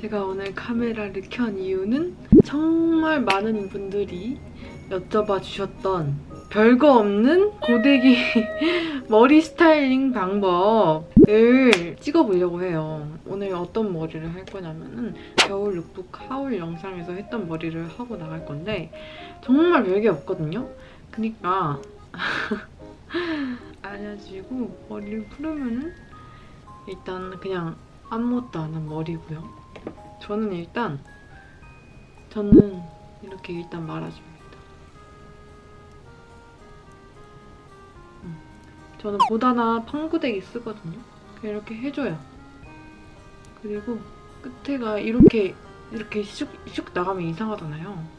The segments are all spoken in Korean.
제가 오늘 카메라를 켠 이유는 정말 많은 분들이 여쭤봐 주셨던 별거 없는 고데기 머리 스타일링 방법을 찍어보려고 해요. 오늘 어떤 머리를 할 거냐면은 겨울 룩북 하울 영상에서 했던 머리를 하고 나갈 건데 정말 별게 없거든요. 그니까 알려지고 머리를 풀으면은 일단 그냥 아무것도 안 한 머리고요. 저는 일단 저는 이렇게 일단 말아줍니다. 음. 저는 보다나 팡구데기 쓰거든요. 이렇게 해줘요. 그리고 끝에가 이렇게 이렇게 슉 슉 나가면 이상하잖아요.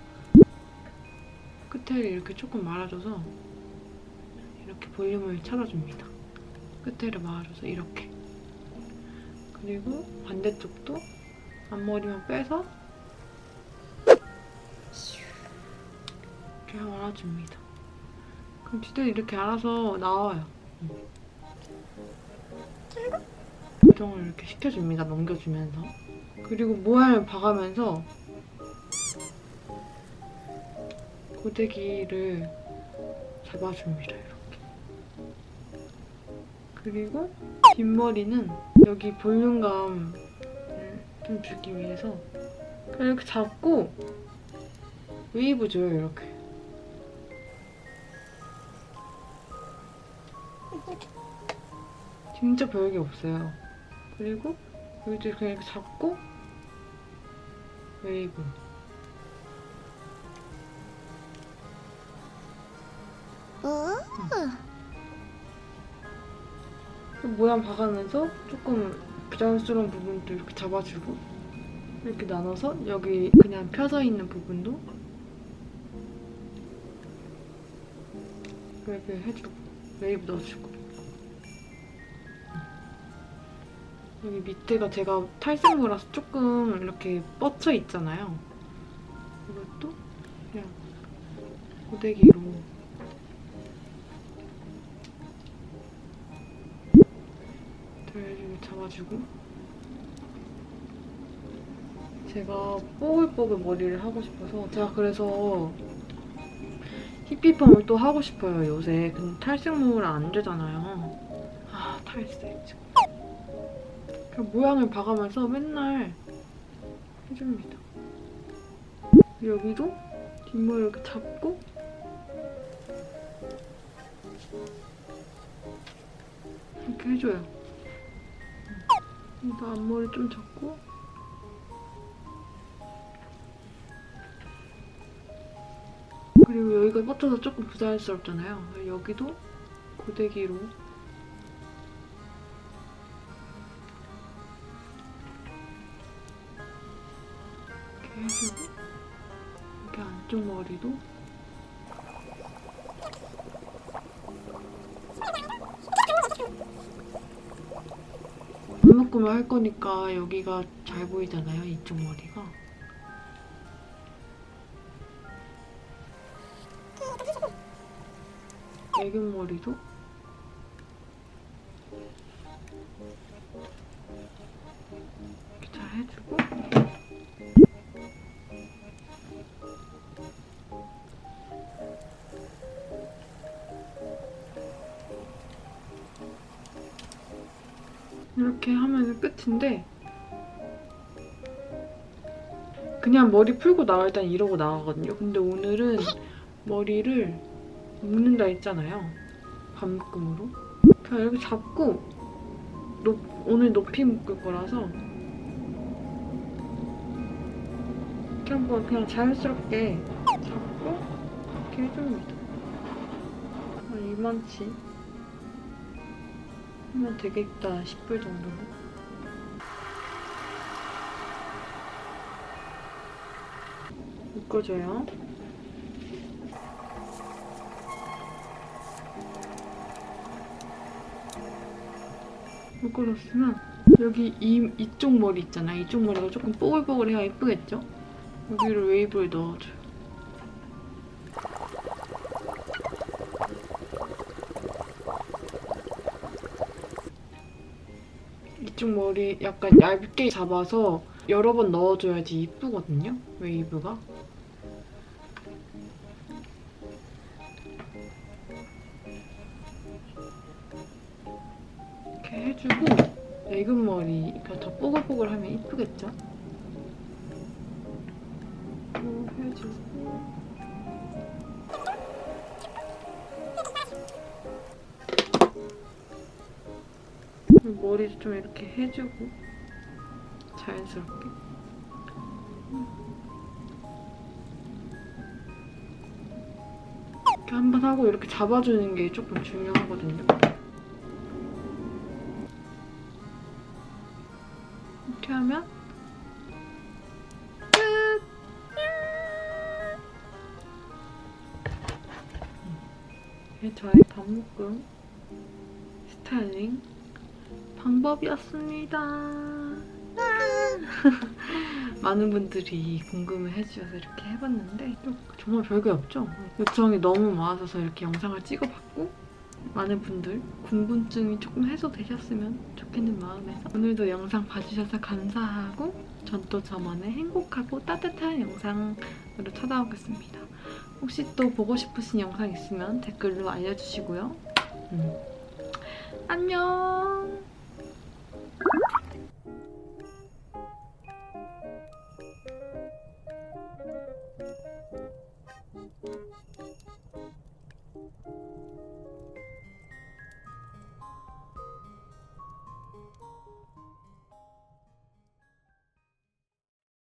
끝에를 이렇게 조금 말아줘서 이렇게 볼륨을 찾아줍니다. 끝에를 말아줘서 이렇게. 그리고 반대쪽도 앞머리만 빼서 이렇게 말아줍니다. 그럼 뒤에 이렇게 알아서 나와요. 음. 고정을 이렇게 시켜줍니다. 넘겨주면서. 그리고 모양을 봐가면서 고데기를 잡아줍니다. 이렇게. 그리고 뒷머리는 여기 볼륨감을 좀 주기 위해서 그냥 이렇게 잡고 웨이브 줘요 이렇게. 진짜 별게 없어요. 그리고 여기도 그냥 이렇게 잡고 웨이브. 모양 봐가면서 조금 부자연스러운 부분도 이렇게 잡아주고 이렇게 나눠서 여기 그냥 펴서 있는 부분도 이렇게 해주고 웨이브 넣어주고. 여기 밑에가 제가 탈색무라서 조금 이렇게 뻗쳐 있잖아요. 이것도 그냥 고데기로 덜 잡아주고 제가 뽀글뽀글 머리를 하고 싶어서 제가 그래서 히피펌을 또 하고 싶어요 요새. 근데 탈색물을 안 되잖아요. 아 탈색. 참. 그 모양을 봐가면서 맨날 해줍니다. 여기도 뒷머리 이렇게 잡고 이렇게 해줘요 또 앞머리 좀 잡고. 그리고 여기가 뻗쳐서 조금 부자연스럽잖아요. 여기도 고데기로. 이렇게 해주고 이렇게 안쪽 머리도 물 묶음을 할 거니까 여기가 잘 보이잖아요. 이쪽 머리가. 애교 머리도 이렇게 잘 해주고 이렇게 하면 끝인데 그냥 머리 풀고 나갈 땐 이러고 나가거든요. 근데 오늘은 머리를 묶는다 했잖아요. 반묶음으로. 그냥 이렇게 잡고 높, 오늘 높이 묶을 거라서 이렇게 한번 그냥 자연스럽게 잡고 이렇게 해줍니다. 한 이만치 하면 되겠다 싶을 정도로. 묶어줘요. 묶어줬으면 여기 이, 이쪽 머리 있잖아요. 이쪽 머리가 조금 뽀글뽀글해야 예쁘겠죠? 여기를 웨이브를 넣어줘요. 이쪽 머리 약간 얇게 잡아서 여러 번 넣어줘야지 이쁘거든요. 웨이브가. 이렇게 해주고 애교머리 이렇게 더 뽀글뽀글하면 이쁘겠죠? 해주고 머리도 좀 이렇게 해주고 자연스럽게 이렇게 한 번 하고 이렇게 잡아주는 게 조금 중요하거든요. 이렇게 하면 끝! 이게 저의 반묶음 스타일링 방법이었습니다. 많은 분들이 궁금해 해주셔서 이렇게 해봤는데 또 정말 별게 없죠? 요청이 너무 많아서 이렇게 영상을 찍어봤고 많은 분들 궁금증이 조금 해소되셨으면 좋겠는 마음에서 오늘도 영상 봐주셔서 감사하고 전 또 저만의 행복하고 따뜻한 영상으로 찾아오겠습니다. 혹시 또 보고 싶으신 영상 있으면 댓글로 알려주시고요. 음. 안녕!